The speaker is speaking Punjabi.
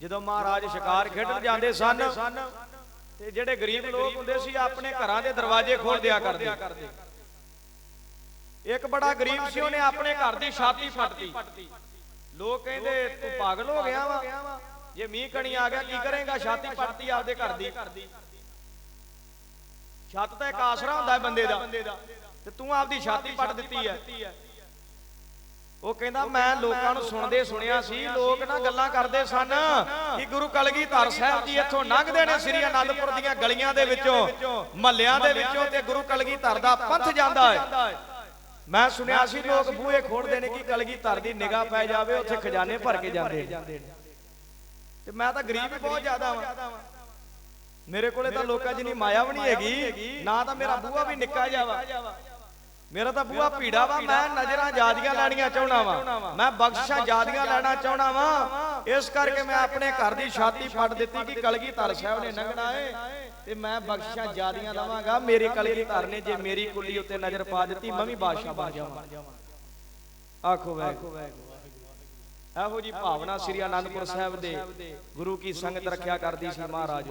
ਜਦੋਂ ਮਹਾਰਾਜ ਸ਼ਿਕਾਰ ਖੇਡਣ ਜਾਂਦੇ ਸਨ, ਤੇ ਜਿਹੜੇ ਗਰੀਬ ਲੋਕ ਹੁੰਦੇ ਸੀ, ਆਪਣੇ ਘਰਾਂ ਦੇ ਦਰਵਾਜ਼ੇ ਖੋਲ ਦਿਆ ਕਰਦੇ। ਇੱਕ ਬੜਾ ਗਰੀਬ ਸੀ, ਉਹਨੇ ਆਪਣੇ ਘਰ ਦੀ ਛਾਤੀ ਫਟਤੀ ਲੋਕ ਕਹਿੰਦੇ, ਤੂੰ ਪਾਗਲ ਹੋ ਗਿਆ ਵਾ। ਜੇ ਮੀਂਹ ਕਣੀ ਆ ਗਿਆ, ਕੀ ਕਰੇਗਾ? ਛਾਤੀ ਫਟਤੀ ਆਪਦੇ ਘਰ ਦੀ। ਛੱਤ ਤਾਂ ਇੱਕ ਆਸਰਾ ਹੁੰਦਾ ਹੈ ਬੰਦੇ ਦਾ। ਤੇ ਤੂੰ ਆਪਦੀ ਛਾਤੀ ਪੱਟ ਦਿੱਤੀ ਹੈ। ਉਹ ਕਹਿੰਦਾ ਮੈਂ ਲੋਕਾਂ ਨੂੰ ਸੁਣਦੇ ਸੁਣਿਆ ਸੀ, ਲੋਕ ਨਾ ਗੱਲਾਂ ਕਰਦੇ ਸਨ ਕਿ ਗੁਰੂ ਕਲਗੀਧਰ ਸਾਹਿਬ ਜੀ ਇੱਥੋਂ ਲੰਘਦੇ ਨੇ ਸ੍ਰੀ ਅਨੰਦਪੁਰ ਦੀਆਂ ਗਲੀਆਂ ਦੇ ਵਿੱਚੋਂ, ਮਹੱਲਿਆਂ ਦੇ ਵਿੱਚੋਂ ਤੇ ਗੁਰੂ ਕਲਗੀਧਰ ਦਾ ਪੰਥ ਜਾਂਦਾ ਹੈ। ਮੈਂ ਸੁਣਿਆ ਸੀ ਲੋਕ ਬੂਹੇ ਖੋਲਦੇ ਨੇ ਕਿ ਕਲਗੀਧਰ ਦੀ ਨਿਗਾਹ ਪੈ ਜਾਵੇ, ਉੱਥੇ ਖਜ਼ਾਨੇ ਭਰ ਕੇ ਜਾਂਦੇ ਨੇ। ਤੇ ਮੈਂ ਤਾਂ ਗਰੀਬ ਹੀ ਬਹੁਤ ਜ਼ਿਆਦਾ ਵਾਂ। ਮੇਰੇ ਕੋਲੇ ਤਾਂ ਲੋਕਾਂ ਜਿੰਨੀ ਮਾਇਆ ਵੀ ਨਹੀਂ ਹੈਗੀ, ਨਾ ਤਾਂ ਮੇਰਾ ਬੂਹਾ ਵੀ ਨਿੱਕਾ ਜਿਹਾ ਵਾ। ਮੇਰਾ ਤਾਂ ਬੂਹਾ ਭੀੜਾ ਵਾ ਮੈਂ ਨਜ਼ਰਾਂ ਜਾਦੀਆਂ ਲੈਣੀਆਂ ਚਾਹਣਾ ਵਾ। ਮੈਂ ਬਖਸ਼ਾਂ ਜਾਦੀਆਂ ਲੈਣਾ ਚਾਹਣਾ ਵਾ। ਇਸ ਕਰਕੇ ਮੈਂ ਆਪਣੇ ਘਰ ਦੀ ਛਾਤੀ ਫੜ ਦਿੱਤੀ ਕਿ ਕਲਗੀਧਰ ਸਾਹਿਬ ਨੇ ਲੰਘਣਾ ਏ। ਤੇ ਮੈਂ ਬਖਸ਼ਾਂ ਜਾਦੀਆਂ ਲਵਾਂਗਾ। ਮੇਰੇ ਕਲਗੀਧਰ ਨੇ ਜੇ ਮੇਰੀ ਕੁੱਲੀ ਉੱਤੇ ਨਜ਼ਰ ਪਾ ਦਿੱਤੀ ਮੈਂ ਵੀ ਬਾਦਸ਼ਾਹ ਬਣ ਜਾਵਾਂ। ਆਖੋ ਵੈਗੁਰੂ ਇਹੋ ਜੀ ਭਾਵਨਾ ਸ੍ਰੀ ਅਨੰਦਪੁਰ ਸਾਹਿਬ ਦੇ ਗੁਰੂ ਕੀ ਸੰਗਤ ਰੱਖਿਆ ਕਰਦੀ ਸੀ ਮਹਾਰਾਜ